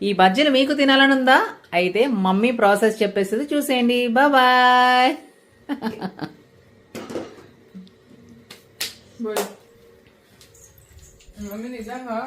ఈ బజ్జీలు మీకు తినాలనుందా? అయితే మమ్మీ ప్రాసెస్ చెప్పేస్తుంది చూసేయండి. బాయ్. మమ్మీ నిజంగా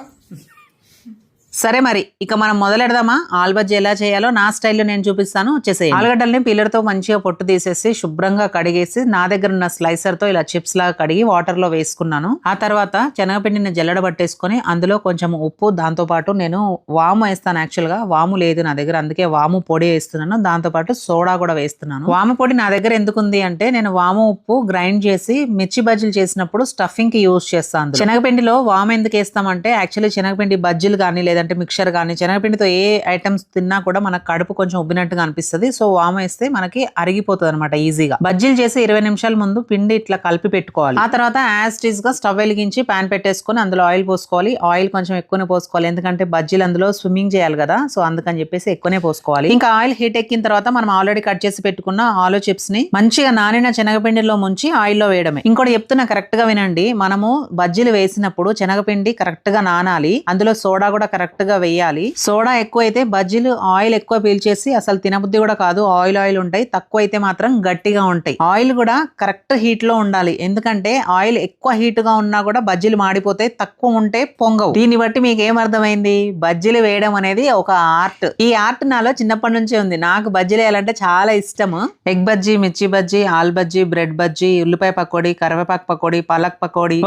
సరే మరి ఇక మనం మొదలెడదామా? ఆలుబజ్జీ ఎలా చేయాలో నా స్టైల్లో నేను చూపిస్తాను. వచ్చేసేయి ఆలుగడ్డల్ని పిల్లర్తో మంచిగా పొట్టు తీసేసి శుభ్రంగా కడిగేసి నా దగ్గర ఉన్న స్లైసర్తో ఇలా చిప్స్ లాగా కడిగి వాటర్లో వేసుకున్నాను. ఆ తర్వాత శనగపిండిని జల్లడ పట్టేసుకొని అందులో కొంచెం ఉప్పు దాంతో పాటు నేను వాము వేస్తాను యాక్చువల్గా వాము లేదు నా దగ్గర అందుకే వాము పొడి వేస్తున్నాను. దాంతో పాటు సోడా కూడా వేస్తున్నాను. వాము పొడి నా దగ్గర ఎందుకు ఉంది అంటే నేను వాము ఉప్పు గ్రైండ్ చేసి మిర్చి బజ్జీలు చేసినప్పుడు స్టఫింగ్కి యూజ్ చేస్తాను శనగపిండిలో వాము ఎందుకు వేస్తామంటే యాక్చువల్లీ శనగపిండి బజ్జీలు కానీ లేదంటే మిక్చర్ కానీ శనగపిండితో ఏ ఐటమ్స్ తిన్నా కూడా మనకు కడుపు కొంచెం ఉబ్బినట్టుగా అనిపిస్తుంది. సో వామ్ వేస్తే మనకి అరిగిపోతుంది అనమాట ఈజీగా. బజ్జీలు చేసి ఇరవై నిమిషాల ముందు పిండి ఇట్లా కలిపి పెట్టుకోవాలి. ఆ తర్వాత యాజ్ టీజ్గా స్టవ్ వెలిగించి పాన్ పెట్టేసుకొని అందులో ఆయిల్ పోసుకోవాలి. ఆయిల్ కొంచెం ఎక్కువనే పోసుకోవాలి. ఎందుకంటే బజ్జీలు అందులో స్విమ్మింగ్ చేయాలి కదా. సో అందుకని చెప్పేసి ఎక్కువనే పోసుకోవాలి. ఇంకా ఆయిల్ హీట్ ఎక్కిన తర్వాత మనం ఆల్రెడీ కట్ చేసి పెట్టుకున్న ఆలో చిప్స్ని మంచిగా నానిన శనగపిండిలో ముంచి ఆయిల్లో వేయడమే. ఇంకోటి చెప్తున్నా కరెక్ట్గా వినండి. మనము బజ్జీలు వేసినప్పుడు శనగపిండి కరెక్ట్గా నానాలి. అందులో సోడా కూడా కరెక్ట్ గా వేయాలి. సోడా ఎక్కువైతే బజ్జీలు ఆయిల్ ఎక్కువ పీల్చేసి అసలు తినబుద్ధి కూడా కాదు. ఆయిల్ ఆయిల్ ఉంటాయి. తక్కువ అయితే మాత్రం గట్టిగా ఉంటాయి. ఆయిల్ కూడా కరెక్ట్ హీట్లో ఉండాలి. ఎందుకంటే ఆయిల్ ఎక్కువ హీట్గా ఉన్నా కూడా బజ్జీలు మాడిపోతాయి. తక్కువ ఉంటే పొంగవు. దీన్ని బట్టి మీకు ఏం అర్థమైంది? బజ్జీలు వేయడం అనేది ఒక ఆర్ట్. ఈ ఆర్ట్ నాలో చిన్నప్పటి నుంచే ఉంది. నాకు బజ్జీలు వేయాలంటే చాలా ఇష్టము. ఎగ్ బజ్జీ మిర్చి బజ్జీ ఆల్ బజ్జీ బ్రెడ్ బజ్జీ ఉల్లిపాయ పకోడీ కరివేపాకు పకోడీ పాలక్ పకోడీ.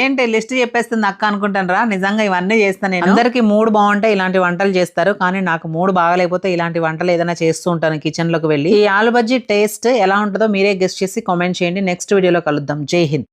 ఏంటి లిస్ట్ చెప్పేస్తుంది అక్క అనుకుంటానరా నిజంగా ఇవన్నీ చేస్తాను నేను. అందరికి మూడు బాగుంటాయి ఇలాంటి వంటలు చేస్తారు. కానీ నాకు మూడు బాగలేకపోతే ఇలాంటి వంటలు ఏదైనా చేస్తూ ఉంటాను కిచెన్లోకి వెళ్ళి. ఈ ఆలు బజ్జీ టేస్ట్ ఎలా ఉంటుందో మీరే గెస్ట్ చేసి కామెంట్ చేయండి. నెక్స్ట్ వీడియోలో కలుద్దాం. జై హింద్.